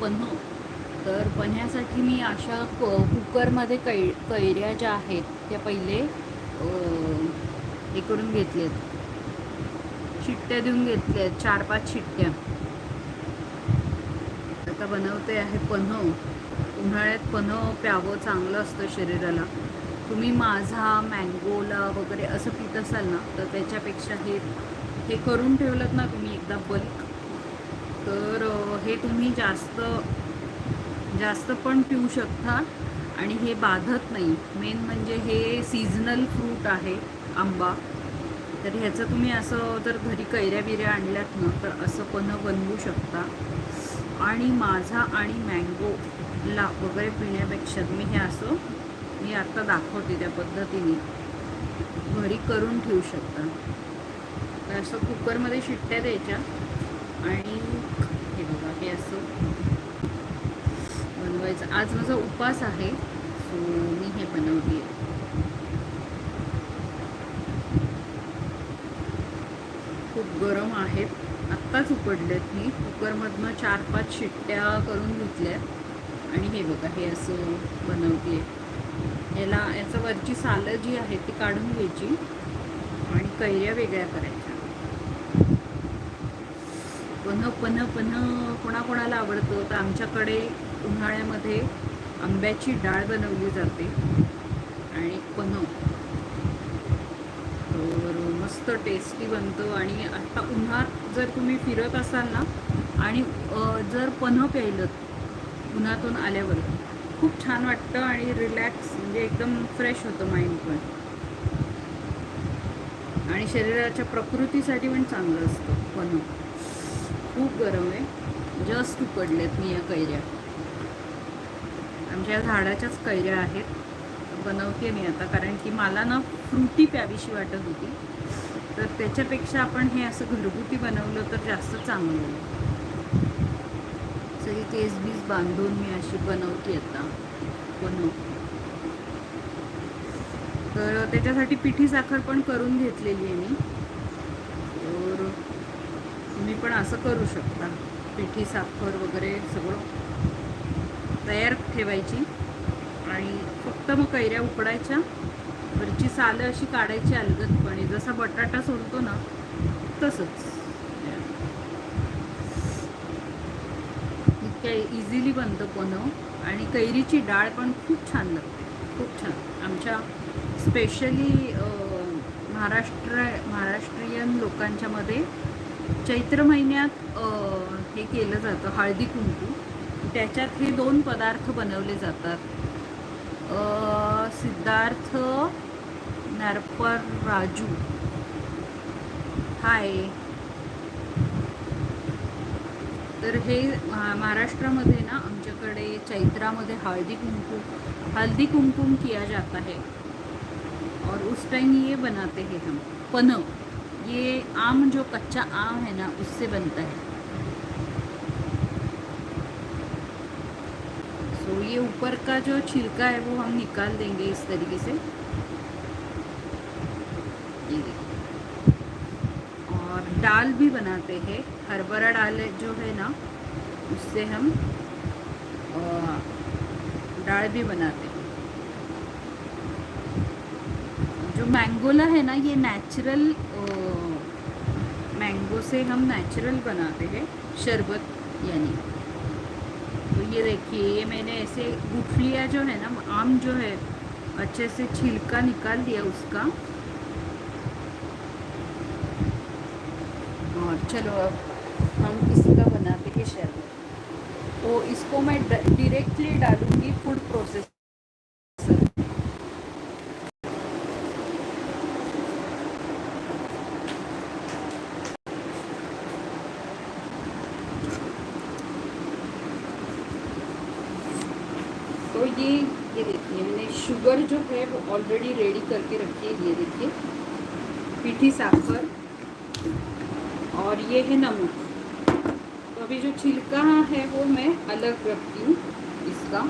पन्ह तर पन्ह्यासाठी मी अशा क कुकरमध्ये कै कैऱ्या ज्या आहेत त्या पहिले हे करून घेतल्यात शिट्ट्या देऊन घेतल्या आहेत चार पाच शिट्ट्या. आता बनवते आहे पन्हं. उन्हाळ्यात पन्हं प्यावं चांगलं असतं शरीराला. तुम्ही माझा मँगोला वगैरे असं पित असाल ना तर त्याच्यापेक्षा हे हे करून ठेवलं ना तुम्ही एकदा बल्क. तर हे तुम्ही जास्त जास्त पण पिऊ शकता आणि हे बाधत नाही. मेन म्हणजे हे सीझनल फ्रूट आहे आंबा. तर ह्याचं तुम्ही असं जर घरी कैऱ्या बिऱ्या आणल्यात ना तर असं पण बनवू शकता. आणि माझा आणि मँगोला वगैरे पिण्यापेक्षा मी हे असं मी आत्ता दाखवते त्या पद्धतीने. घरी करून ठेवू शकता. तर असं कुकरमध्ये शिट्ट्या द्यायच्या. आणि हे बघा हे असं बनवायचं. आज माझा उपास आहे सो मी हे बनवते. खूप गरम आहेत. आत्ताच उपडलेत मी. कुकरमधनं चार पाच शिट्ट्या करून घेतल्यात आणि हे बघा हे असं बनवते. याला याचं वरची सालं जी आहे ती काढून घ्यायची आणि कैऱ्या वेगळ्या करायच्या. पन्ह पन्ह पन्ह कोणाकोणाला आवडतं? तर आमच्याकडे उन्हाळ्यामध्ये आंब्याची डाळ बनवली जाते आणि पन्ह तर मस्त टेस्टी बनतं आणि आत्ता उन्हात जर तुम्ही फिरत असाल ना आणि जर पन्ह प्यायलं उन्हातून आल्यावर खूप छान वाटतं आणि रिलॅक्स म्हणजे एकदम फ्रेश होतं माइंड पण. आणि शरीराच्या प्रकृतीसाठी पण चांगलं असतं पन्ह खूप गरम आहे. जस्ट उकडलेत मी या कैऱ्या. आमच्या झाडाच्याच कैऱ्या आहेत. बनवते मी आता कारण की मला ना फ्रुटी प्यावीशी वाटत होती. तर त्याच्यापेक्षा आपण हे असं घरगुती बनवलं तर जास्त चांगलं होईल. सगळी केस बीस बांधून मी अशी बनवते आता. बनव. तर त्याच्यासाठी पिठी साखर पण करून घेतलेली आहे मी. पण असं करू शकता. पिठी साखर वगैरे सगळं तयार ठेवायची. आणि फक्त मग कैऱ्या उकडायच्या. वरची सालं अशी काढायची अलगदपणे. जसा बटाटा सोडतो ना तसंच. इतक्या इझिली बनतं पनव आणि कैरीची डाळ पण खूप छान लागते. खूप छान. आमच्या स्पेशली महाराष्ट्र महाराष्ट्रीयन लोकांच्यामध्ये चैत्र महिन्यात हे केलं जातं हळदी कुंकू. त्याच्यात हे दोन पदार्थ बनवले जातात. सिद्धार्थ नरपर राजू. हाय. तर हे महाराष्ट्रामध्ये ना आमच्याकडे चैत्रामध्ये हळदी कुंकू हल्दी कुमकुम किया जाता है. और उस टाइम ये बनाते हैं हम पन ये आम जो कच्चा आम है ना, उससे बनता है। सो ये ऊपर का जो छिलका है, वो हम निकाल देंगे इस तरीके से। ये और दाल भी बनाते हैं। हरभरा दाल जो है ना, उससे हम दाल भी बनाते हैं। जो मैंगोला है ना, ये नेचुरल मैंगो से हम नेचुरल बनाते हैं, शरबत, यानी। तो ये देखिए, ये मैंने ऐसे गुठलिया जो है ना, आम जो है, अच्छे से छिलका निकाल दिया उसका। और चलो अब हम इसका बनाते हैं शरबत। तो इसको मैं डायरेक्टली डालूँगी फ़ूड प्रोसेस तो ये ये देखिए, मैंने शुगर जो है वो ऑलरेडी रेडी करके रखी है, ये देखिए। पीठी साफर और ये है नमक। तो अभी जो छिलका है वो मैं अलग रखती हूँ, इसका।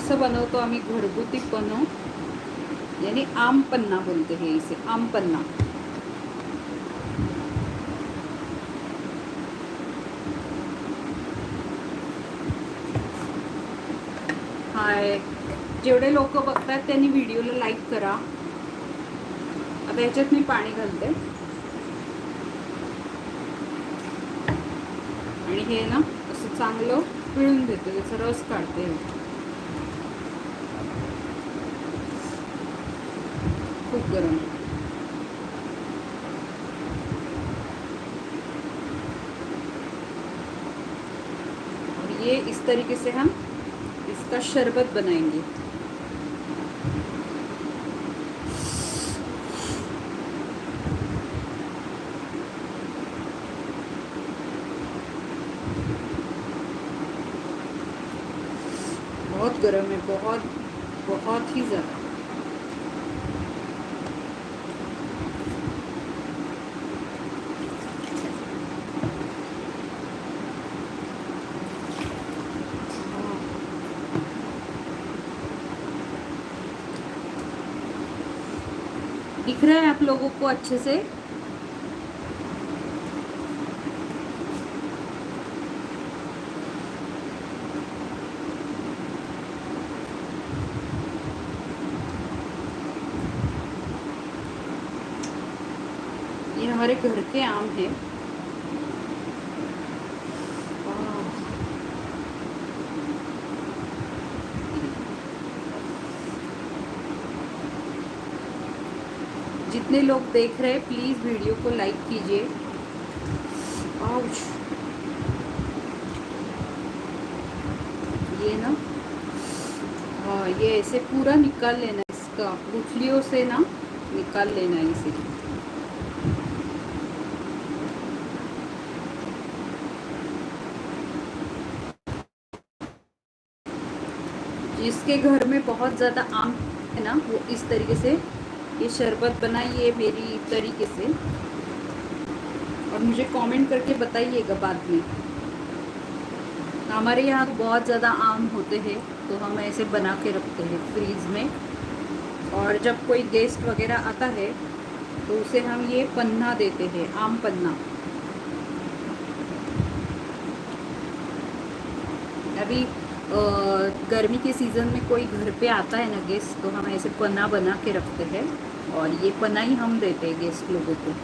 असं बनवतो आम्ही घरगुती पन्ह यानी आम पन्ना बोलते हे इसे आम पन्ना हाय. जेवढे लोक बघतात त्यांनी व्हिडिओला लाईक करा. आता याच्यात मी पाणी घालते. आणि हे ना असं चांगलं पिळून देते त्याचा रस काढते. खूप गरम. और ये इस तरीके से हम इसका शरबत बनाएँगे बहुत गर्म है, बहुत बहुत ही ज़्यादा दिख रहा है आप लोगों को अच्छे से? ये हमारे घर के आम हैं। जितने लोग देख रहे हैं प्लीज़ वीडियो को लाइक कीजिए। ये ना हाँ ये ऐसे पूरा निकाल लेना इसका। गुठलियों से ना निकाल लेना है इसे। जिसके घर में बहुत ज़्यादा आम है ना, वो इस तरीके से ये शरबत बनाइए मेरी तरीके से। और मुझे कमेंट करके बताइएगा बाद में। हमारे यहाँ तो बहुत ज़्यादा आम होते हैं तो हम ऐसे बना के रखते हैं फ्रीज में। और जब कोई गेस्ट वगैरह आता है तो उसे हम ये पन्ना देते हैं, आम पन्ना। अभी गर्मी के सीज़न में कोई घर पे आता है ना गेस्ट तो हम ऐसे पन्ना बना के रखते हैं। और ये पन्ना ही हम देते हैं गेस्ट लोगों को।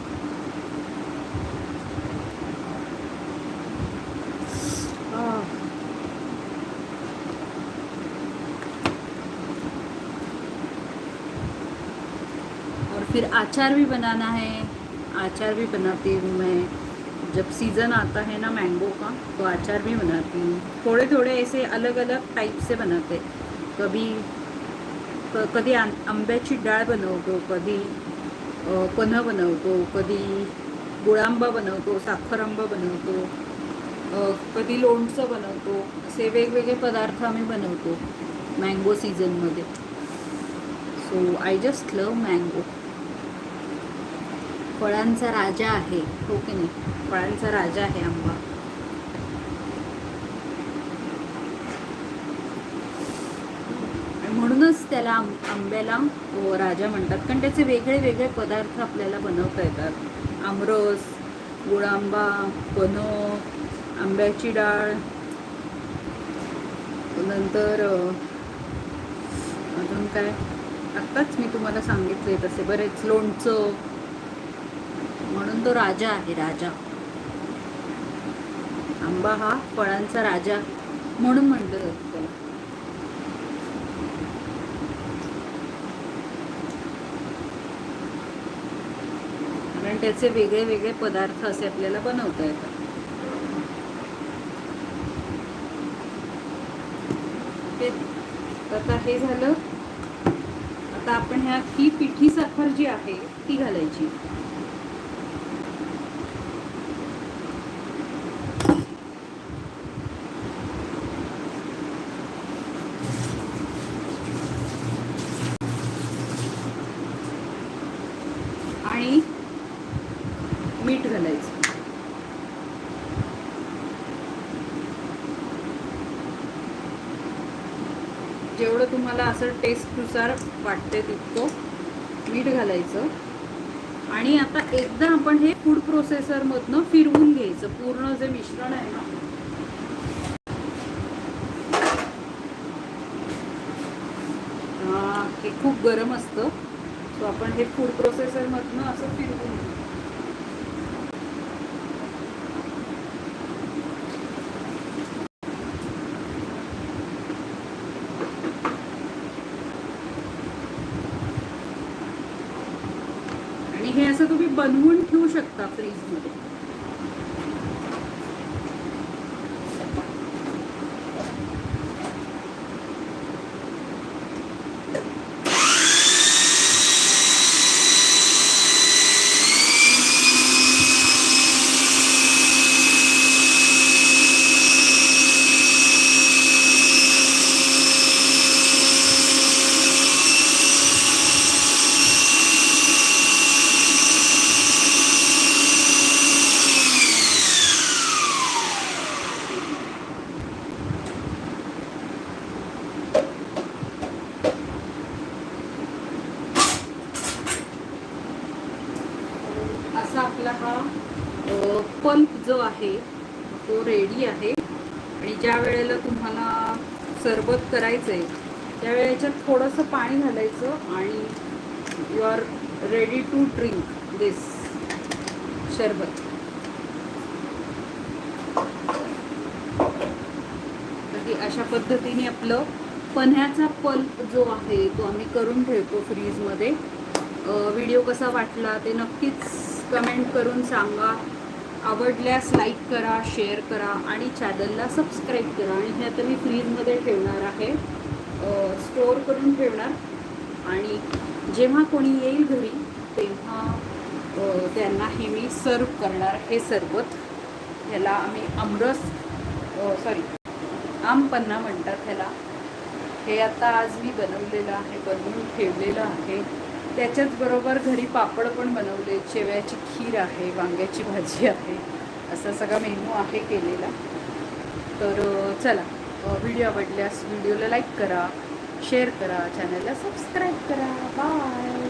और फिर अचार भी बनाना है। अचार भी बनाती हूँ मैं। जब सीज़न आता है ना मैंगो का तो अचार भी बनाती हूँ। थोड़े थोड़े ऐसे अलग अलग टाइप से बनाते कभी क- कधी आं- आंब्याची डाळ बनवतो कधी अ, पन्ह बनवतो कधी गुळांबा बनवतो साखर आंबा बनवतो कधी लोणचं बनवतो असे वेगवेगळे पदार्थ आम्ही बनवतो मँगो सीझनमध्ये. So I just love mango फळांचा राजा आहे हो की नाही? फळांचा राजा आहे आंबा आणि म्हणूनच त्याला आंब्याला राजा म्हणतात. कारण त्याचे वेगळे वेगळे पदार्थ आपल्याला बनवता येतात. आमरस गुळांबा पनो आंब्याची डाळ नंतर अजून काय? आत्ताच मी तुम्हाला सांगितले तसे बरेच. लोणचं. म्हणून तो राजा आहे राजा. आंबा हा फळांचा राजा म्हणून म्हणलं आणि त्याचे वेगळे वेगळे पदार्थ असे आपल्याला बनवता येतात. तर आता हे झालं. आता आपण ह्या ही पिठी साखर जी आहे ती घालायची आणि मीठ घालायचं. जेवढं तुम्हाला असं टेस्टनुसार वाटते तितकं मीठ घालायचं. आणि आता एकदा आपण हे फूड प्रोसेसरमधनं फिरवून घ्यायचं. पूर्ण जे मिश्रण आहे ना. हे खूप गरम असतं. सो आपण हे फूड प्रोसेसरमधनं असं फिरवून घेऊ आणि हे असं तुम्ही बनवून ठेवू शकता फ्रीजमध्ये असा आपला हा पल्प जो आहे तो रेडी आहे आणि ज्या वेळेला तुम्हाला सरबत करायचं आहे त्यावेळी याच्यात थोडंसं पाणी घालायचं आणि you are ready to drink this sharbat अशा पद्धतीने आपलं पन्ह्याचा पल्प जो आहे तो आम्ही करून ठेवतो फ्रीजमध्ये व्हिडिओ कसा वाटला ते नक्कीच कमेंट करून सांगा. आवडल्यास लाईक करा शेअर करा आणि चॅनलला सबस्क्राईब करा. आणि हे आता मी फ्रीजमध्ये ठेवणार आहे. स्टोअर करून ठेवणार. आणि जेव्हा कोणी येईल घरी तेव्हा त्यांना हे मी सर्व करणार हे सरबत. ह्याला आम्ही आमरस सॉरी आमपन्ना म्हणतात ह्याला. हे आता आज मी बनवलेलं आहे बनवून ठेवलेलं आहे. त्याच्याचबरोबर घरी पापड पण बनवले शेवयाची खीर आहे वांग्याची भाजी आहे असा सगळा मेनू आहे केलेला. तर चला व्हिडिओ आवडल्यास व्हिडिओला लाईक करा शेअर करा चॅनलला सबस्क्राईब करा. बाय.